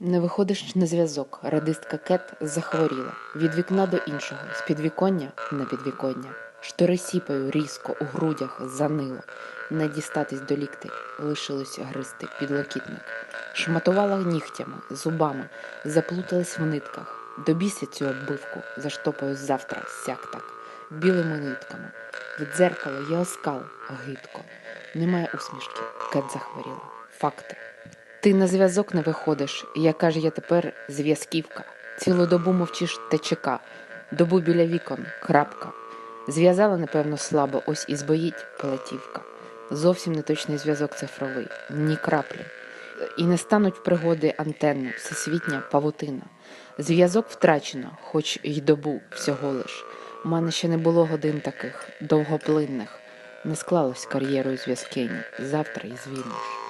Не виходиш на зв'язок. Радистка Кет захворіла від вікна до іншого, з підвіконня на підвіконня. Штори сіпаю різко у грудях занило. Не дістатись до ліктей, лишилося гризти підлокітник. Шматувала нігтями, зубами, заплуталась в нитках. До біса цю оббивку заштопаю завтра сяк так, білими нитками. Від дзеркала є оскал, гидко. Немає усмішки, кет захворіла. Факти. Ти на зв'язок не виходиш, яка ж я тепер зв'язківка. Цілу добу мовчиш ТЧК, добу біля вікон, крапка. Зв'язала, напевно, слабо, ось і збоїть платівка. Зовсім неточний зв'язок цифровий, ні краплі. І не стануть пригоди антенни, всесвітня павутина. Зв'язок втрачено, хоч й добу всього лиш. У мене ще не було годин таких довгоплинних. Не склалось кар'єрою зв'язкині. Завтра і звільниш.